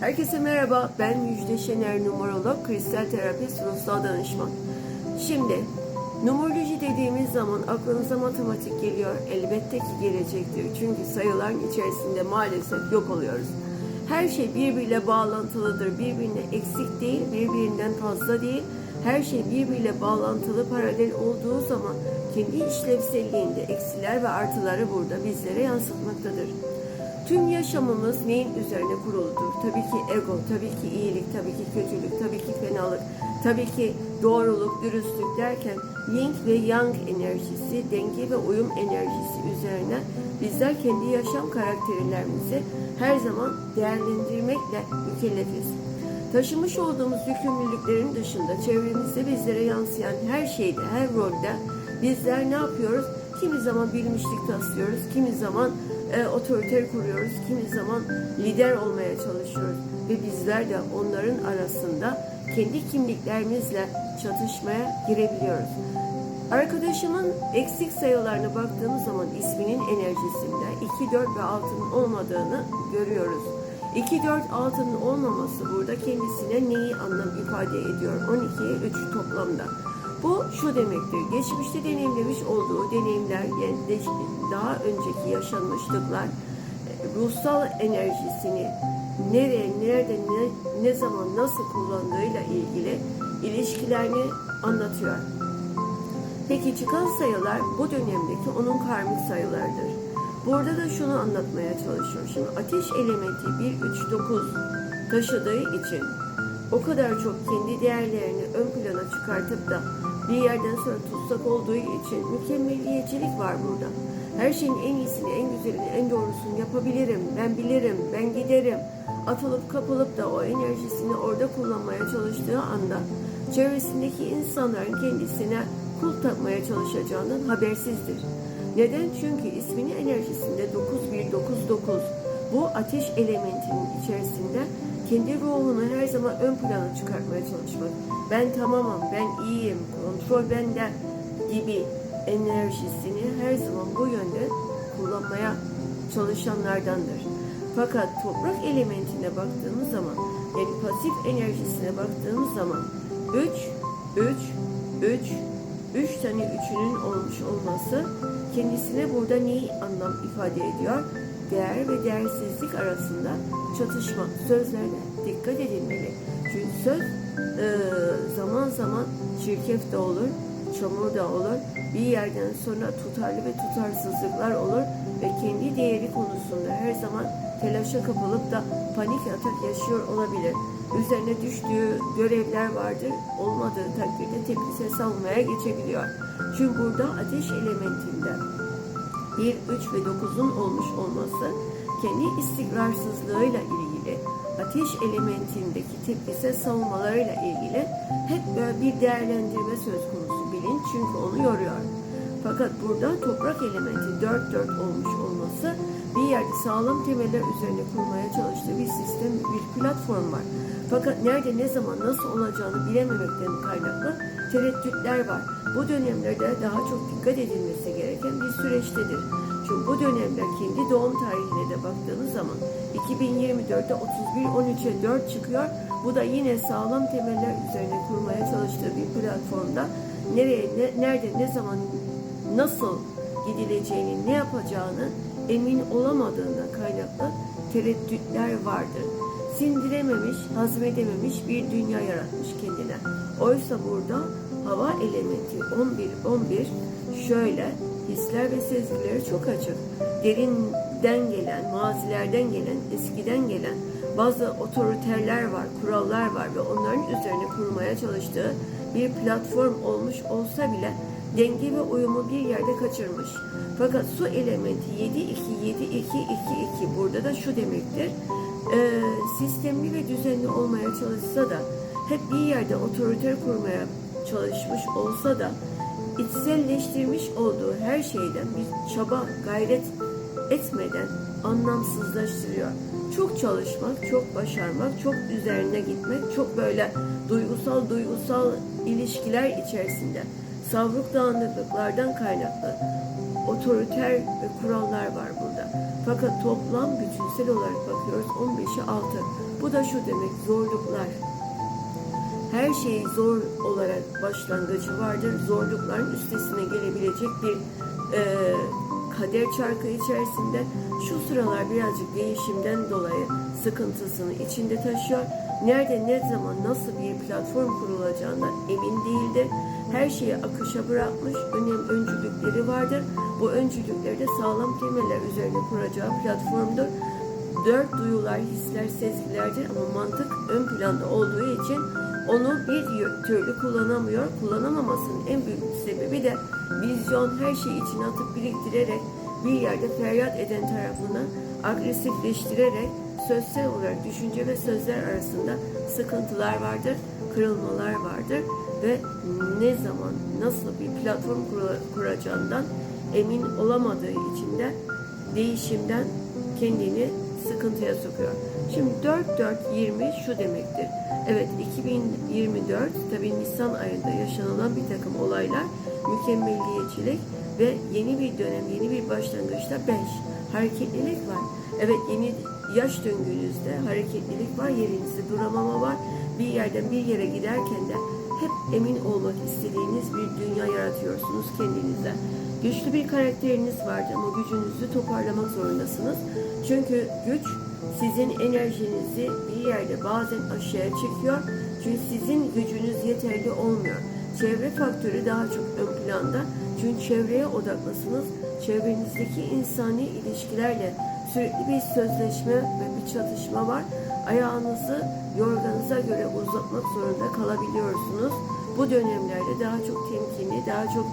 Herkese merhaba, ben Müjde Şener, numerolog, kristal terapist, ruhsal danışman. Şimdi, numeroloji dediğimiz zaman aklınıza matematik geliyor, elbette ki gelecektir. Çünkü sayıların içerisinde maalesef yok oluyoruz. Her şey birbiriyle bağlantılıdır, birbirine eksik değil, birbirinden fazla değil. Her şey birbiriyle bağlantılı, paralel olduğu zaman kendi işlevselliğinde eksiler ve artıları burada bizlere yansıtmaktadır. Tüm yaşamımız neyin üzerine kuruludur? Tabii ki ego, tabii ki iyilik, tabii ki kötülük, tabii ki fenalık, tabii ki doğruluk, dürüstlük derken yin ve yang enerjisi, denge ve uyum enerjisi üzerine bizler kendi yaşam karakterlerimizi her zaman değerlendirmekle mükellefiz. Taşımış olduğumuz yükümlülüklerin dışında çevremizde bizlere yansıyan her şeyde, her rolde bizler ne yapıyoruz? Kimi zaman bilmişlik taslıyoruz, kimi zaman e, otoriter kuruyoruz, kimi zaman lider olmaya çalışıyoruz ve bizler de onların arasında kendi kimliklerimizle çatışmaya girebiliyoruz. Arkadaşımın eksik sayılarına baktığımız zaman isminin enerjisinde 2, 4 ve 6'nın olmadığını görüyoruz. 2, 4, 6'nın olmaması burada kendisine neyi anlam ifade ediyor? 12'ye 3 toplamda. Bu şu demektir. Geçmişte deneyimlemiş olduğu deneyimler, yani daha önceki yaşanmışlıklar, ruhsal enerjisini nereye, nerede, ne, ne zaman, nasıl kullandığıyla ilgili ilişkilerini anlatıyor. Peki çıkan sayılar bu dönemdeki onun karmik sayılardır. Burada da şunu anlatmaya çalışıyorum. Şimdi ateş elementi 1, 3, 9 taşıdığı için o kadar çok kendi değerlerini ön plana çıkartıp da bir yerden sonra tutsak olduğu için mükemmeliyetçilik var burada. Her şeyin en iyisini, en güzelini, en doğrusunu yapabilirim, ben bilirim, ben giderim. Atılıp kapılıp da o enerjisini orada kullanmaya çalıştığı anda çevresindeki insanların kendisine kul takmaya çalışacağından habersizdir. Neden? Çünkü isminin enerjisinde 9199 bu ateş elementinin içerisinde kendi ruhunu her zaman ön plana çıkartmaya çalışmak. Ben tamamım, ben iyiyim, kontrol bende gibi enerjisini her zaman bu yönde kullanmaya çalışanlardandır. Fakat toprak elementine baktığımız zaman yani pasif enerjisine baktığımız zaman 3, 3, 3, 3 tane üçünün olmuş olması kendisine burada neyi anlam ifade ediyor? Değer ve değersizlik arasında çatışma. Sözlerine dikkat edilmeli. Çünkü söz e, zaman zaman çirkef de olur, çamur da olur. Bir yerden sonra tutarlı ve tutarsızlıklar olur ve kendi değeri konusunda her zaman telaşa kapılıp da panik atak yaşıyor olabilir. Üzerine düştüğü görevler vardır. Olmadığı takdirde tepkisi savunmaya geçebiliyor. Çünkü burada ateş elementinde 1, 3 ve 9'un olmuş olması kendi istikrarsızlığıyla ilgili ateş elementindeki tepkisel savunmalarıyla ilgili hep böyle bir değerlendirme söz konusu bilin çünkü onu yoruyor. Fakat burada toprak elementi 4-4 olmuş olması bir yerde sağlam temeller üzerine kurmaya çalıştığı bir sistem, bir platform var. Fakat nerede, ne zaman, nasıl olacağını bilememekten kaynaklı tereddütler var. Bu dönemlerde daha çok dikkat edilmesi gereken bir süreçtedir. Çünkü bu dönemler kendi doğum tarihine de baktığınız zaman 2024'te 31-13'e 4 çıkıyor. Bu da yine sağlam temeller üzerine kurmaya çalıştığı bir platformda nereye, ne, nerede, ne zaman, nasıl gidileceğini, ne yapacağını emin olamadığından kaynaklı tereddütler vardır. Sindirememiş, hazmedememiş bir dünya yaratmış kendine. Oysa burada hava elementi 11-11 şöyle hisler ve sezgileri çok açık. Derinden gelen, mazilerden gelen, eskiden gelen bazı otoriterler var, kurallar var ve onların üzerine kurmaya çalıştığı bir platform olmuş olsa bile denge ve uyumu bir yerde kaçırmış. Fakat su elementi 7 2 7 2 2 2 burada da şu demektir. Ee, sistemli ve düzenli olmaya çalışsa da hep bir yerde otoriter kurmaya çalışmış olsa da içselleştirmiş olduğu her şeyden bir çaba, gayret etmeden anlamsızlaştırıyor. Çok çalışmak, çok başarmak, çok üzerine gitmek, çok böyle duygusal duygusal ilişkiler içerisinde savruk dağınıklıklardan kaynaklı otoriter ve kurallar var burada. Fakat toplam bütünsel olarak bakıyoruz 15'e 6. Bu da şu demek zorluklar. Her şey zor olarak başlangıcı vardır. Zorlukların üstesine gelebilecek bir e, kader çarkı içerisinde şu sıralar birazcık değişimden dolayı sıkıntısını içinde taşıyor. Nerede, ne zaman, nasıl bir platform kurulacağına emin değildi. Her şeyi akışa bırakmış, önem öncülükleri vardır. Bu öncülükleri de sağlam temeller üzerine kuracağı platformdur. Dört duyular, hisler, sezgilerdir ama mantık ön planda olduğu için onu bir türlü kullanamıyor. Kullanamamasının en büyük sebebi de vizyon her şeyi içine atıp biriktirerek bir yerde feryat eden tarafını agresifleştirerek sözsel olarak düşünce ve sözler arasında sıkıntılar vardır, kırılmalar vardır ve ne zaman nasıl bir platform kura- kuracağından emin olamadığı için de değişimden kendini sıkıntıya sokuyor. Şimdi 4-4-20 şu demektir. Evet 2024 tabi Nisan ayında yaşanılan bir takım olaylar mükemmelliyetçilik ve yeni bir dönem, yeni bir başlangıçta 5 hareketlilik var. Evet yeni yaş döngünüzde hareketlilik var, yerinizde duramama var. Bir yerden bir yere giderken de hep emin olmak istediğiniz bir dünya yaratıyorsunuz kendinize. Güçlü bir karakteriniz vardı ama gücünüzü toparlamak zorundasınız. Çünkü güç sizin enerjinizi bir yerde bazen aşağıya çekiyor. Çünkü sizin gücünüz yeterli olmuyor. Çevre faktörü daha çok ön planda. Çünkü çevreye odaklısınız. Çevrenizdeki insani ilişkilerle sürekli bir sözleşme ve bir çatışma var. Ayağınızı yorganıza göre uzatmak zorunda kalabiliyorsunuz. Bu dönemlerde daha çok temkinli, daha çok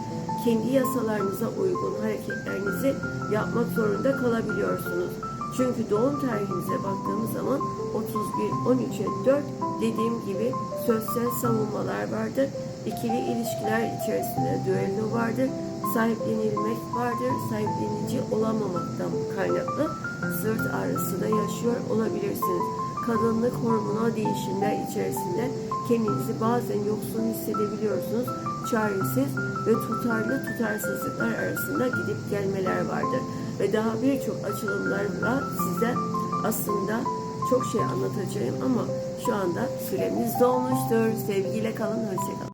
kendi yasalarınıza uygun hareketlerinizi yapmak zorunda kalabiliyorsunuz. Çünkü doğum tarihinize baktığımız zaman 31, 13'e 4 dediğim gibi sözsel savunmalar vardır. İkili ilişkiler içerisinde düello vardır. Sahiplenilmek vardır. Sahiplenici olamamaktan kaynaklı sırt ağrısı da yaşıyor olabilirsiniz. Kadınlık hormonal değişimler içerisinde kendinizi bazen yoksun hissedebiliyorsunuz. Çaresiz ve tutarlı tutarsızlıklar arasında gidip gelmeler vardır. Ve daha birçok açılımlarla size aslında çok şey anlatacağım ama şu anda süremiz dolmuştur. Sevgiyle kalın, hoşçakalın.